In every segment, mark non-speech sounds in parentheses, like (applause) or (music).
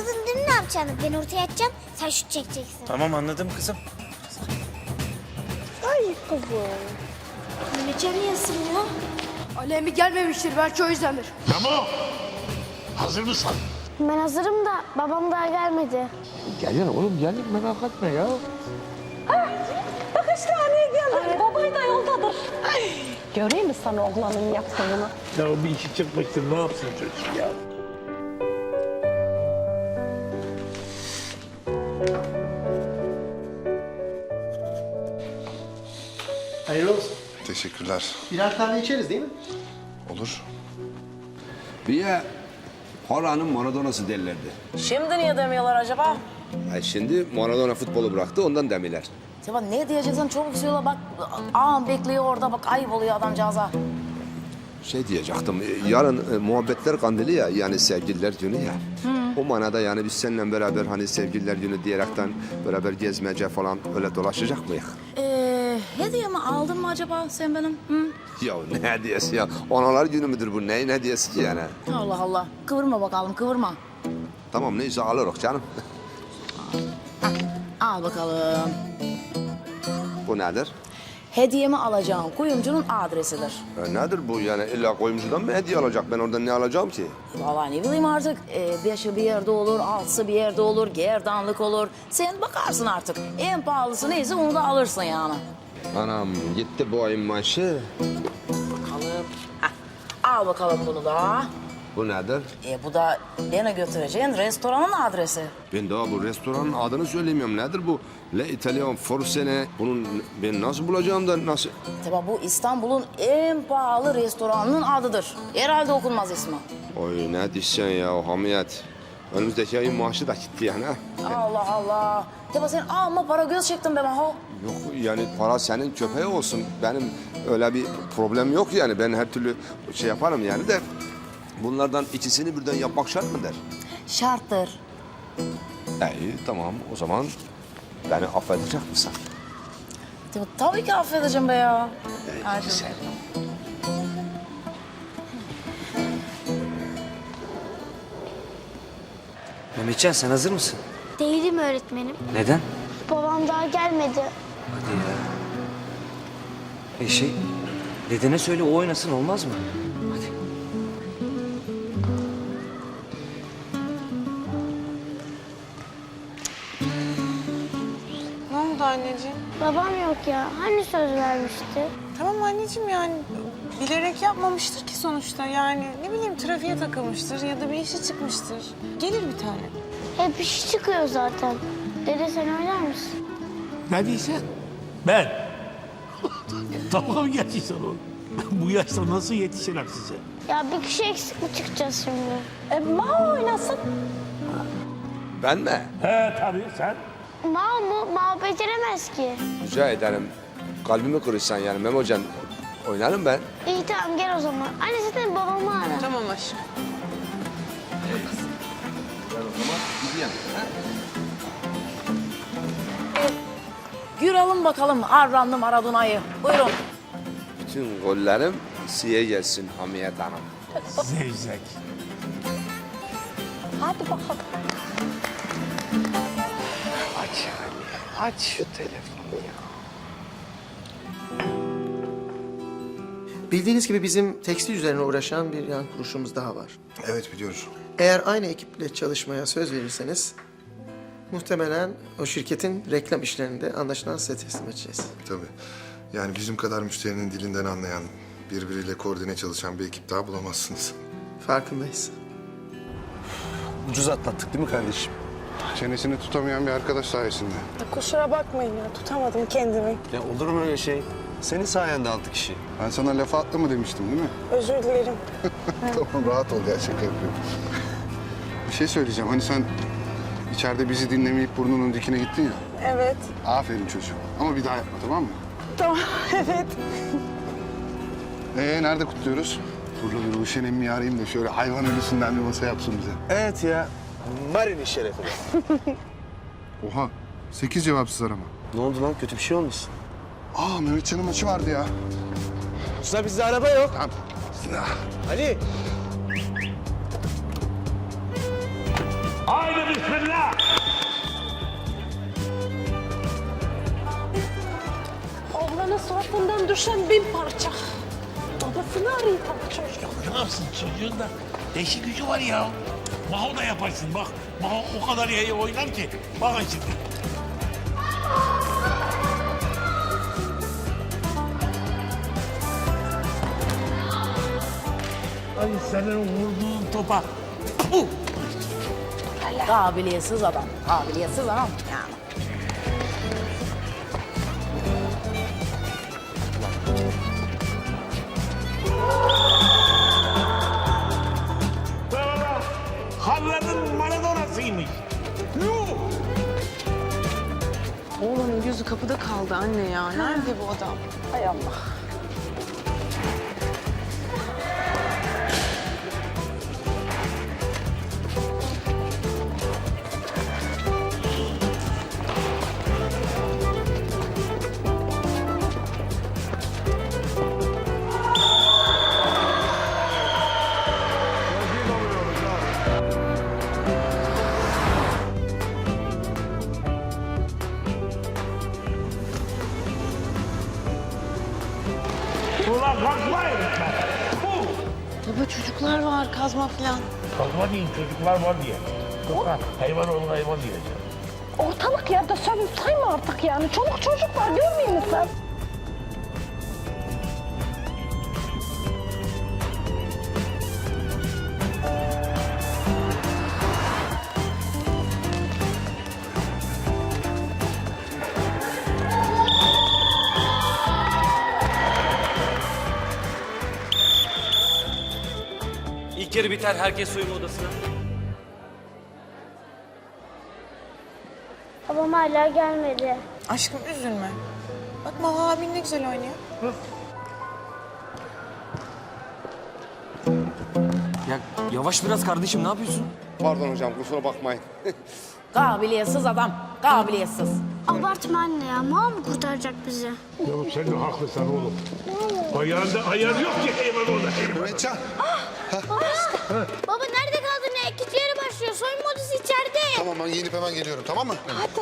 Anladın değil mi ne yapacağını? Ben ortaya atacağım, sen şut çekeceksin. Tamam anladım kızım. Mehmetcan niye ısırmıyor? Ali emmi gelmemiştir belki o yüzdendir. Memo! Hazır mısın? Ben hazırım da babam daha gelmedi. Gel oğlum geldik merak etme ya. Bak işte anneye geldi. Babayı da yoldadır. Göreyim mi sana oğlanın yaptığını? Ya bir işi çıkmıştır ne yapsın çocuk ya. Hayırlı olsun. Teşekkürler. Birer kahve içeriz değil mi? Olur. Bir de Hora'nın Maradona'sı derlerdi. Şimdi niye demiyorlar acaba? Ay şimdi Maradona futbolu bıraktı ondan demiler. Ya ne diyeceksin çabuk söyle bak. Ağam bekliyor orada bak ayıp oluyor adamcağıza. Şey diyecektim, yarın e, muhabbetler kandili ya, yani sevgililer günü ya. O manada yani biz seninle beraber hani sevgililer günü diyerekten beraber gezmece falan öyle dolaşacak mıyız? Hediye mi aldın mı acaba sen benim? Hı? Ya ne hediyesi ya? Analar günü müdür bu? Neyin hediyesi ki yani? Allah Allah. Kıvırma bakalım kıvırma. Tamam neyse alırız canım. Al bakalım. bu nedir? Hediyemi alacağım kuyumcunun adresidir. E, nedir bu yani? İlla koyumcudan mı hediye alacak? Ben oradan ne alacağım ki? Vallahi ne bileyim artık. Ee, beşi bir yerde olur, altısı bir yerde olur, gerdanlık olur. Sen bakarsın artık. En pahalısı neyse onu da alırsın yani. Anam gitti bu ayın maaşı. Bakalım. Heh, Al bakalım bunu da. Bu nedir? E, bu da beni götüreceğin restoranın adresi. Ben daha bu restoranın adını söylemiyorum. Nedir bu? Le Italian Forsene. Bunun ben nasıl bulacağım da nasıl? Tabi bu İstanbul'un en pahalı restoranının adıdır. Herhalde okunmaz ismi. Oy ne diyeceksin ya hamiyet. Önümüzdeki ayın maaşı da gitti yani. ha. Allah Allah. Tabi sen amma para göz çektin be Maho. Yok yani para senin köpeği olsun. Benim öyle bir problem yok yani. Ben her türlü şey yaparım yani de. Bunlardan ikisini birden yapmak şart mıdır? Şarttır. İyi tamam o zaman beni affedecek misin? Tabii, tabii ki affedeceğim be ya. Ayşe. Mehmetcan sen hazır mısın? Değilim öğretmenim. Neden? Babam daha gelmedi. Hadi ya. E şey, dedene söyle o oynasın olmaz mı? Hadi. Ne oldu anneciğim? Babam yok ya. Hani söz vermişti? Tamam anneciğim yani bilerek yapmamıştır ki sonuçta. Yani ne bileyim trafiğe takılmıştır ya da bir işi çıkmıştır. Gelir bir tane. Hep iş çıkıyor zaten. Dede sen oynar mısın? Ne diyeceksin? Ben. Dalga mı geçiyorsun oğlum? Bu yaşta nasıl yetişirem size? Ya bir kişi eksik mi çıkacağız şimdi? E, ma oynasın. Ben mi? He tabii sen. Mal mı? Mal beceremez ki. Rica ederim. Kalbimi kırırsan yani Memocan. Oynarım ben. İyi tamam gel o zaman. Anne zaten babamı ara. Tamam aşkım. Görelim bakalım Arranlı Maradona'yı. Buyurun. Bütün gollerim size gelsin Hamiyet Hanım. Zevzek. Hadi bakalım. Aç yani. Aç şu telefonu ya. Bildiğiniz gibi bizim tekstil üzerine uğraşan bir yan kuruluşumuz daha var. Evet biliyoruz. Eğer aynı ekiple çalışmaya söz verirseniz muhtemelen o şirketin reklam işlerini de anlaşılan size teslim edeceğiz. Tabii. Yani bizim kadar müşterinin dilinden anlayan, birbiriyle koordine çalışan bir ekip daha bulamazsınız. Farkındayız. Ucuz atlattık değil mi kardeşim? Çenesini tutamayan bir arkadaş sayesinde. Kusura bakmayın ya tutamadım kendimi. Ya olur mu öyle şey? Senin sayende altı kişi. Ben sana lafa atlama demiştim değil mi? Özür dilerim. (laughs) tamam rahat ol ya şaka yapıyorum. Bir şey söyleyeceğim. Hani sen içeride bizi dinlemeyip burnunun dikine gittin ya. Evet. Aferin çocuğum. Ama bir daha yapma tamam mı? Tamam (laughs) evet. Ee nerede kutluyoruz? Dur dur Ruşen emmi arayayım da şöyle hayvan ölüsünden bir masa yapsın bize. Evet ya. Marin'in şerefine. (laughs) Oha. Sekiz cevapsız arama. ne oldu lan? Kötü bir şey olmasın? Aa Mehmetcan'ın maçı vardı ya. Usta bizde araba yok. Tamam. Ali. Haydi bismillah. Oğlanın suratından düşen bin parça. Babasını arıyor tabii çocuk. Ne yapsın çocuğun da değişik gücü var ya. Maho da yaparsın bak. Maho o kadar yayı oynar ki. Bakın şimdi. Ay senin vurduğun topa. Uh! Kabiliyetsiz adam. Kabiliyetsiz adam yani. Valla Harlan'ın Maradona'sıymış. Yuh! Oğlanın gözü kapıda kaldı anne ya. Nerede bu adam? Hay Allah. Baba çocuklar var kazma falan. Kalkma deyin çocuklar var diye. Yoksa hayvan oğlu hayvan diyeceğim. Ortalık yerde sövüp sayma artık yani. Çoluk çocuk var görmüyor musun sen? Biter herkes soyunma odasına. Babam hala gelmedi. Aşkım üzülme. Bak Maha abin ne güzel oynuyor. Ya yavaş biraz kardeşim ne yapıyorsun? Pardon hocam kusura bakmayın. (laughs) Kabiliyetsiz adam. Kabiliyetsiz. Abartma anne ya. Mal mı kurtaracak bizi? Ya sen de haklısın oğlum. Ayağında ayar yok ki hayvan hayvan. Mehmetcan. Baba nerede kaldın ya? İkinci yarı başlıyor. Soyunma odası içeride. Tamam ben giyinip hemen geliyorum tamam mı?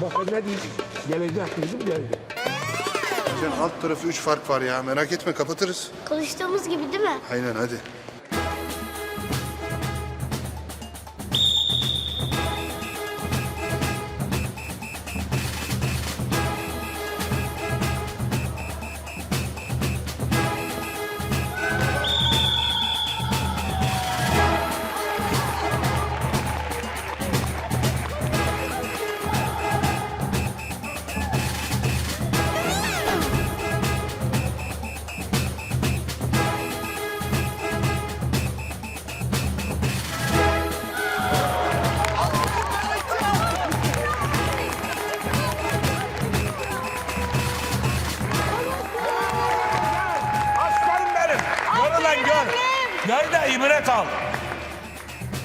Bak ne diyeyim. Gelecek dedim geldi. Can alt tarafı üç fark var ya merak etme kapatırız. Konuştuğumuz gibi değil mi? Aynen hadi.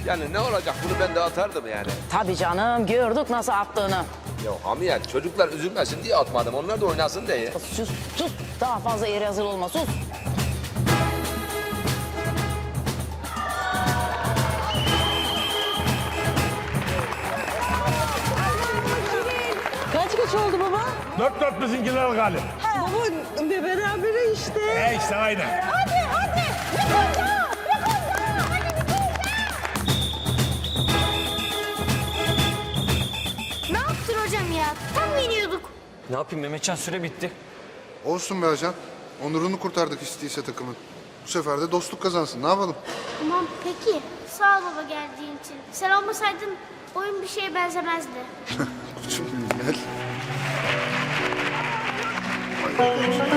Yani ne olacak bunu ben de atardım yani. Tabii canım gördük nasıl attığını. Ya Hamiyet çocuklar üzülmesin diye atmadım. Onlar da oynasın diye. Sus sus daha fazla yere hazır olma sus. Kaç kaç oldu baba? Dört dört bizimkiler galip. Baba be berabere işte. E işte aynen. Hadi Ne yapayım Mehmetcan süre bitti. Olsun be ajan. Onurunu kurtardık istiyse takımın. Bu sefer de dostluk kazansın ne yapalım? Tamam peki. Sağ ol baba geldiğin için. Sen olmasaydın oyun bir şeye benzemezdi. (laughs) Koçum gel. Ay, (laughs)